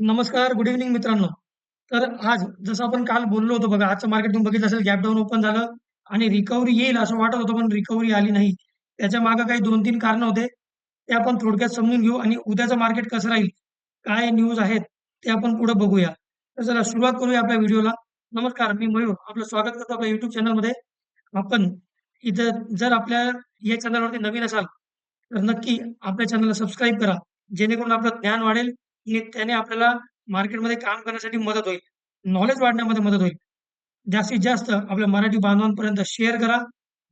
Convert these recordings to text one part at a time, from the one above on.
नमस्कार, good evening मित्रांनो. तर आज जसं आपण काल बोललो होतो बघा, आजचं मार्केट तुम्ही बघितलं असेल गॅप डाऊन ओपन झालं आणि रिकव्हरी येईल असं वाटत होतं, पण रिकव्हरी आली नाही. त्याच्यामागे काही दोन तीन कारण होते. ते आपण थोडक्यात समजून घेऊ आणि उद्याचं मार्केट कसं राहील, काय न्यूज आहेत, ते आपण पुढे बघूया. तर चला सुरुवात करूया आपल्या व्हिडिओला. नमस्कार, मी मयूर. आपलं स्वागत करतो आपल्या युट्यूब चॅनलमध्ये. आपण इथं जर आपल्या या चॅनलवरती नवीन असाल, तर नक्की आपल्या चॅनलला सबस्क्राईब करा. जेणेकरून आपलं ज्ञान वाढेल त्याने आपल्याला मार्केटमध्ये काम करण्यासाठी मदत होईल. नॉलेज वाढण्यामध्ये मदत होईल. जास्तीत जास्त आपल्या मराठी बांधवांपर्यंत शेअर करा,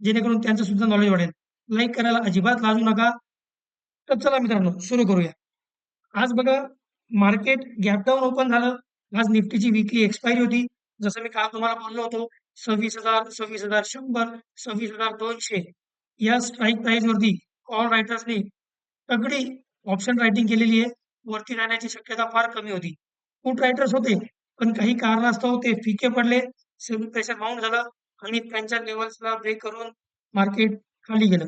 जेणेकरून त्यांचं सुद्धा नॉलेज वाढेल. लाईक करायला अजिबात लाजू नका. तर चला मित्रांनो सुरू करूया. आज बघा मार्केट गॅप डाउन ओपन झालं. आज निफ्टीची वीकली एक्सपायरी होती. जसं मी काल तुम्हाला बोललो होतो 26,000, 26,100, 26,200 या स्ट्राईक प्राईसवरती कॉल रायटर्सनी तगडी ऑप्शन रायटिंग केलेली आहे. वरती राहण्याची शक्यता फार कमी होती. फूट रायटर्स होते, पण काही कारणास्तव ते फिके पडले. सेमी प्रेशर माउंट झालं आणि त्यांच्या लेवल्सला ब्रेक करून मार्केट खाली गेलं.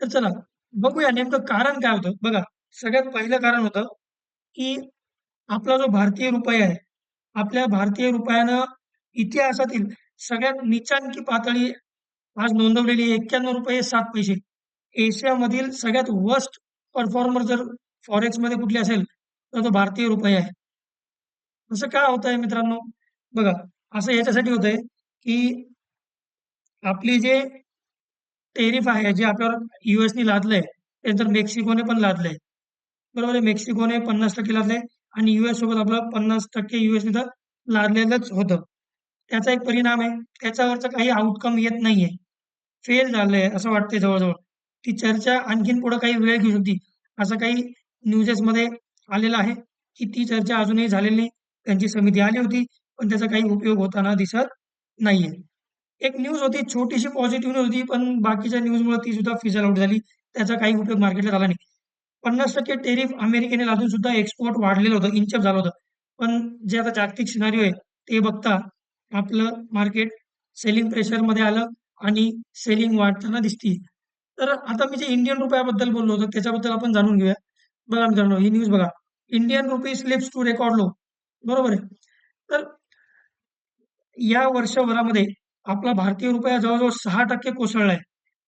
तर चला बघूया नेमकं कारण काय होतं. बघा सगळ्यात पहिलं कारण होतं, की आपला जो भारतीय रुपया आहे, आपल्या भारतीय रुपयानं इतिहासातील सगळ्यात निचांकी पातळी आज नोंदवलेली एक्क्याण्णव रुपये सात पैसे एशियामधील सगळ्यात वर्स्ट परफॉर्मर जर फॉरेक्समध्ये कुठली असेल, तर तो भारतीय रुपया आहे. असं का होतंय मित्रांनो? बघा, असं याच्यासाठी होतंय, की आपली जे टेरिफ आहे, जे आपल्यावर यूएसनी लादलंय, त्यानंतर मेक्सिकोने पण लादलंय. बरोबर आहे. मेक्सिकोने 50% लादलंय आणि युएस सोबत आपलं पन्नास टक्के युएसनी तर लादलेलंच होतं. त्याचा एक परिणाम आहे. त्याच्यावरचा काही आउटकम येत नाहीये. फेल झालंय असं वाटतंय जवळजवळ ती चर्चा आणखीन पुढे काही वेळ घेऊ शकते. असं काही न्यूजेसमध्ये आलेलं आहे, की ती चर्चा अजूनही झालेली नाही. त्यांची समिती आली होती, पण त्याचा काही उपयोग होताना दिसत नाहीये. एक न्यूज होती, छोटीशी पॉझिटिव्ह न्यूज होती, पण बाकीच्या न्यूजमुळे ती सुद्धा फिझल आउट झाली. त्याचा काही उपयोग मार्केटला झाला नाही. 50% टेरिफ अमेरिकेने लादून सुद्धा एक्सपोर्ट वाढलेलं होतं, इंचअप झालं होतं. पण जे आता जागतिक सिनारिओ आहे, ते बघता आपलं मार्केट सेलिंग प्रेशरमध्ये आलं आणि सेलिंग वाढताना दिसते तर आता मी जे इंडियन रुपयाबद्दल बोललो होतो, त्याच्याबद्दल आपण जाणून घेऊया. बघा मित्रांनो, ही न्यूज बघा. Indian rupee slips to record low. बरोबर आहे. तर या वर्षभरामध्ये आपला भारतीय रुपया जवळ-जवळ 6% कोसळलाय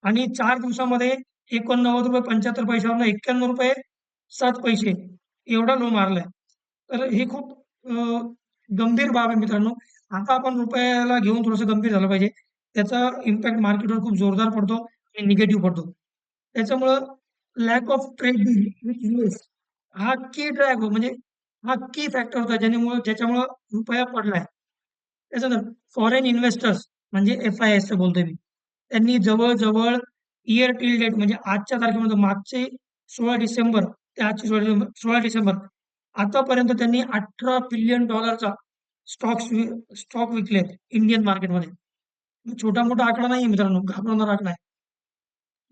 आणि चार दिवसामध्ये एकोणनव्वद रुपये पंच्याहत्तर पैसे एक्यान्नव रुपये सात पैसे एवढा लो मारलाय. तर हे खूप गंभीर बाब आहे मित्रांनो. आता आपण रुपयाला घेऊन थोडंसं गंभीर झालं पाहिजे. त्याचा इम्पॅक्ट मार्केटवर खूप जोरदार पडतो आणि निगेटिव्ह पडतो. त्याच्यामुळं lack of trade deal with US हा की ड्रॅग हो, म्हणजे हा की फॅक्टर होता ज्यामुळे ज्याच्यामुळं रुपया पडलाय. त्याच्यानंतर फॉरेन इन्व्हेस्टर्स म्हणजे एफ-आय-एसचं बोलतोय मी. त्यांनी जवळ-जवळ इयर टिल डेट म्हणजे आजच्या तारखेमध्ये मागचे 16 डिसेंबर ते आजचे सोळा डिसेंबर 16 डिसेंबर आतापर्यंत त्यांनी $18 बिलियन स्टॉक्स स्टॉक विकलेत इंडियन मार्केटमध्ये. छोटा-मोठा आकडा नाही मित्रांनो, घाबरवणारा आकडा आहे.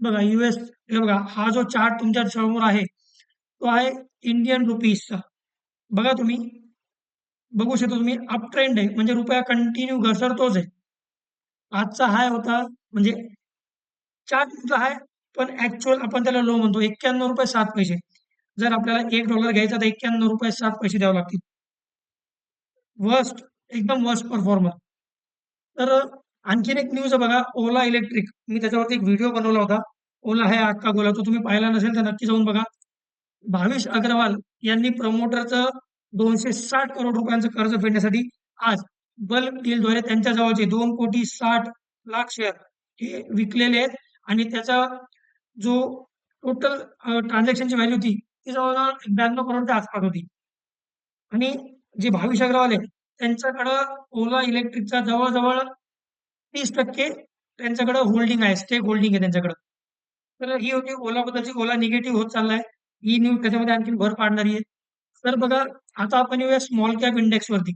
बघा यूएस हे बघा, हा जो चार्ट तुमच्यासमोर आहे, तो आहे इंडियन रुपीजचा. बघा तुम्ही, बघू शकता तुम्ही अप ट्रेंड आहे, म्हणजे रुपया कंटिन्यू घसरतोच आहे. आजचा हाय होता म्हणजे चार्ट चार्टचा हाय, पण ऍक्च्युअल आपण त्याला लो म्हणतो ₹91.07. जर आपल्याला एक डॉलर घ्यायचा तर ₹91.07 द्यावे लागतील. वर्स्ट, एकदम वर्स्ट परफॉर्मर. तर आणखीन एक न्यूज आहे बघा, ओला इलेक्ट्रिक. मी त्याच्यावरती एक व्हिडिओ बनवला होता. ओला हे आग का गोला. तो तुम्ही पाहिला नसेल तर नक्की जाऊन बघा. भाविश अग्रवाल यांनी प्रमोटरचं ₹260 करोड रुपयांचं कर्ज फेडण्यासाठी आज बल्क डीलद्वारे त्यांच्या जवळचे दोन कोटी साठ लाख शेअर हे विकलेले आहेत आणि त्याचा जो टोटल ट्रान्झॅक्शनची व्हॅल्यू होती, ती जवळजवळ ब्याण्णव करोडच्या आसपास होती. आणि जे भाविश अग्रवाल आहे, त्यांच्याकडं ओला इलेक्ट्रिकचा जवळ-जवळ 30% त्यांच्याकडं होल्डिंग आहे, स्टेक होल्डिंग आहे त्यांच्याकडं. तर ही होती ओलाबद्दलची. ओला निगेटिव्ह होत चाललाय. ही न्यूज त्याच्यामध्ये आणखी भर पाडणारी आहे. तर बघा, आता आपण येऊया स्मॉल कॅप इंडेक्स वरती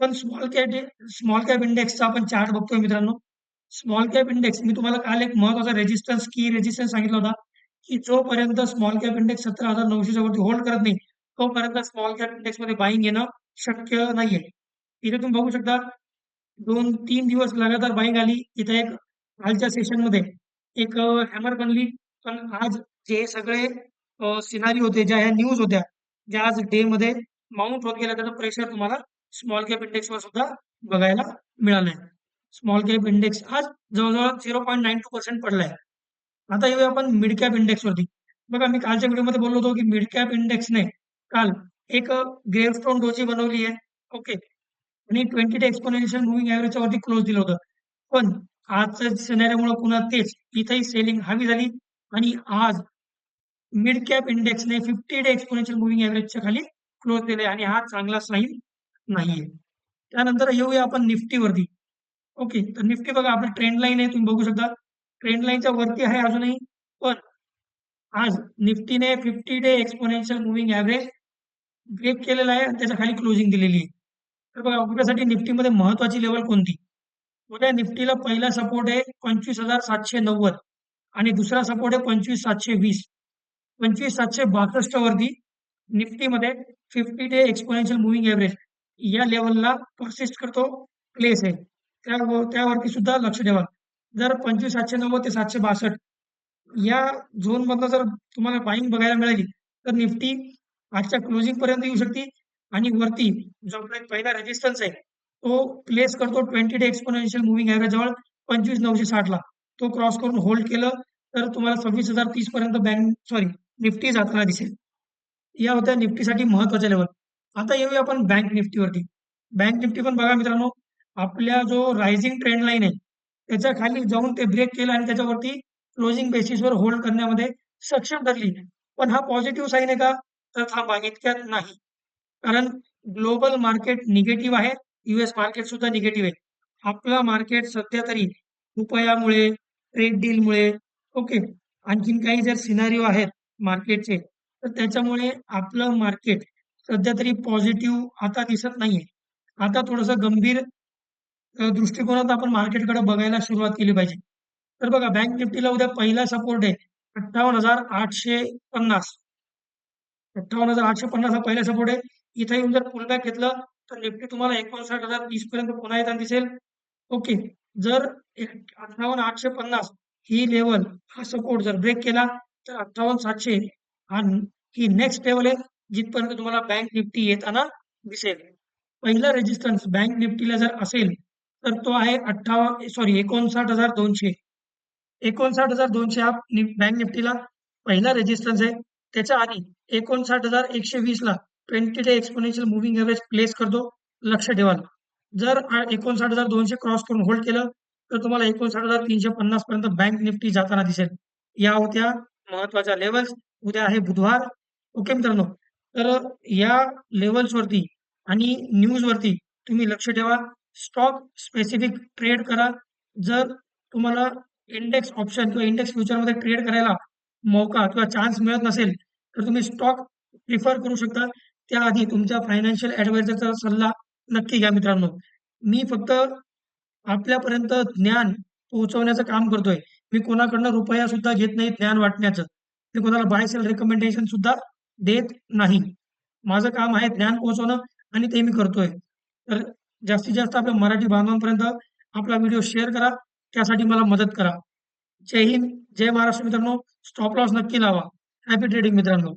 पण स्मॉल कॅप स्मॉल कॅप इंडेक्सचा आपण चार्ट बघतोय मित्रांनो. स्मॉल कॅप इंडेक्स मी तुम्हाला काल एक महत्त्वाचा रेजिस्टन्स की रेजिस्टन्स सांगितला होता, की जोपर्यंत स्मॉल कॅप इंडेक्स सतरा हजार नऊशेच्या वरती होल्ड करत नाही, तोपर्यंत स्मॉल कॅप इंडेक्समध्ये बाईंग येणं शक्य नाहीये. इथे तुम्ही बघू शकता 2-3 दिवस लगातार बाईक आली. तिथे एक कालच्या सेशनमध्ये एक हॅमर बनली. पण आज जे सगळे सिनारी होते, ज्या ह्या न्यूज होत्या, ज्या आज डे मध्ये माउंट होत गेल्या त्याचा प्रेशर तुम्हाला स्मॉल कॅप इंडेक्सवर सुद्धा बघायला मिळालंय. स्मॉल कॅप इंडेक्स आज जवळजवळ zero point nine two percent पडलाय. आता येऊया आपण मिड कॅप इंडेक्स वरती. बघा मी कालच्या व्हिडिओमध्ये बोललो होतो की मिड कॅप इंडेक्सने काल एक ग्रेव्हस्टोन डोजी बनवली आहे. ओके. आणि ट्वेंटी डे एक्सपोनेन्शियल मुव्हिंग ॲव्हरेजच्या वरती क्लोज दिलं होतं. पण आजच्या सिनेरियोमुळे पुन्हा तेच इथेही सेलिंग हवी झाली. आणि आज मिड कॅप इंडेक्सने फिफ्टी डे एक्सपोनेन्शियल मुव्हिंग ॲव्हरेजच्या खाली क्लोज दिले आणि हा चांगला साईन नाहीये. त्यानंतर येऊया आपण निफ्टीवरती ओके तर निफ्टी बघा आपली ट्रेंड लाईन आहे तुम्ही बघू शकता. ट्रेंड लाईनच्या वरती आहे अजूनही पण आज निफ्टीने fifty day exponential moving average break केलेला आहे आणि त्याच्याखाली क्लोजिंग दिलेली आहे. तर बघा उद्यासाठी निफ्टीमध्ये महत्वाची लेवल कोणती? उद्या निफ्टीला पहिला सपोर्ट आहे पंचवीस हजार सातशे नव्वद आणि दुसरा सपोर्ट आहे पंचवीस सातशे वीस. पंचवीस सातशे बासष्ट वरती निफ्टीमध्ये fifty day exponential moving average या लेवलला परसिस्ट करतो प्लेस आहे. त्या त्यावरती सुद्धा लक्ष ठेवा. जर पंचवीस सातशे नव्वद ते सातशे बासष्ट या झोन मधनं जर तुम्हाला बाईंग बघायला मिळाली तर निफ्टी आजच्या क्लोजिंग पर्यंत येऊ शकते. आणि वरती जो आपला पहिला रेजिस्टन्स आहे तो प्लेस करतो twenty day exponential moving average जवळ पंचवीस नऊशे साठला तो क्रॉस करून होल्ड केलं तर तुम्हाला सव्वीस हजार तीस पर्यंत बँक सॉरी निफ्टी जाताना दिसेल. या होत्या निफ्टीसाठी महत्त्वाच्या लेवल आता येऊया आपण बँक निफ्टीवरती. बँक निफ्टी पण बघा मित्रांनो आपल्या जो रायझिंग ट्रेंड लाईन आहे त्याच्याखाली जाऊन ते ब्रेक केलं आणि त्याच्यावरती क्लोजिंग बेसिसवर होल्ड करण्यामध्ये सक्षम ठरली. पण हा पॉझिटिव्ह साईन आहे का? तर थांबा इतक्यात नाही. कारण ग्लोबल मार्केट निगेटिव्ह आहे युएस मार्केट सुद्धा निगेटिव्ह आहे. आपलं मार्केट सध्या तरी रुपयामुळे ट्रेड डीलमुळे ओके आणखीन काही जर सिनारिओ आहेत मार्केटचे तर त्याच्यामुळे आपलं मार्केट सध्या तरी पॉझिटिव्ह आता दिसत नाहीये. आता थोडंसं गंभीर दृष्टिकोनात आपण मार्केटकडे बघायला सुरुवात केली पाहिजे. तर बघा बँक निफ्टीला उद्या पहिला सपोर्ट आहे अठ्ठावन्न हजार आठशे पन्नास. अठ्ठावन्न हजार आठशे पन्नास हा पहिला सपोर्ट आहे. इथं येऊन जर पुलबॅक घेतलं तर निफ्टी तुम्हाला एकोणसाठ हजार तीस पर्यंत पुन्हा येताना दिसेल. ओके जर अठ्ठावन्न आठशे पन्नास ही लेवल हा सपोर्ट जर ब्रेक केला तर अठ्ठावन्न सातशे हा ही नेक्स्ट लेवल आहे जिथपर्यंत तुम्हाला बँक निफ्टी येताना दिसेल. पहिला रेजिस्टन्स बँक निफ्टीला जर असेल तर तो आहे अठ्ठावन्न सॉरी एकोणसाठ हजार दोनशे. एकोणसाठ हजार दोनशे हा बँक निफ्टीला पहिला रेजिस्टन्स आहे. त्याच्या आधी एकोणसाठ हजार एकशे वीस ला twenty day exponential moving average place करतो लक्ष ठेवाल जर एकोणसाठ हजार दोनशे क्रॉस करून होल्ड केलं तर तुम्हाला एकोणसाठ हजार तीनशे पन्नास पर्यंत बँक निफ्टी जाताना दिसेल. या होत्या महत्त्वाच्या लेवल्स उद्या आहे बुधवार. ओके मित्रांनो. तर या लेवल्स वरती आणि न्यूज वरती तुम्ही लक्ष ठेवा. स्टॉक स्पेसिफिक ट्रेड करा. जर तुम्हाला इंडेक्स ऑप्शन किंवा इंडेक्स फ्युचरमध्ये ट्रेड करायला मौका किंवा चान्स मिळत नसेल तर तुम्ही स्टॉक प्रिफर करू शकता. त्याआधी तुमच्या फायनान्शियल ऍडवायझरचा सल्ला नक्की घ्या मित्रांनो. मी फक्त आपल्यापर्यंत ज्ञान पोहोचवण्याचं काम करतोय. मी कोणाकडनं रुपया सुद्धा घेत नाही ज्ञान वाटण्याचं. मी कोणाला बाय सेल रेकमेंडेशन सुद्धा देत नाही. माझं काम आहे ज्ञान पोहोचवणं आणि ते मी करतोय. तर जास्तीत जास्त आपल्या मराठी बांधवांपर्यंत आपला व्हिडिओ शेअर करा. त्यासाठी मला मदत करा. जय हिंद जय महाराष्ट्र मित्रांनो. स्टॉप लॉस नक्की लावा. हॅपी ट्रेडिंग मित्रांनो.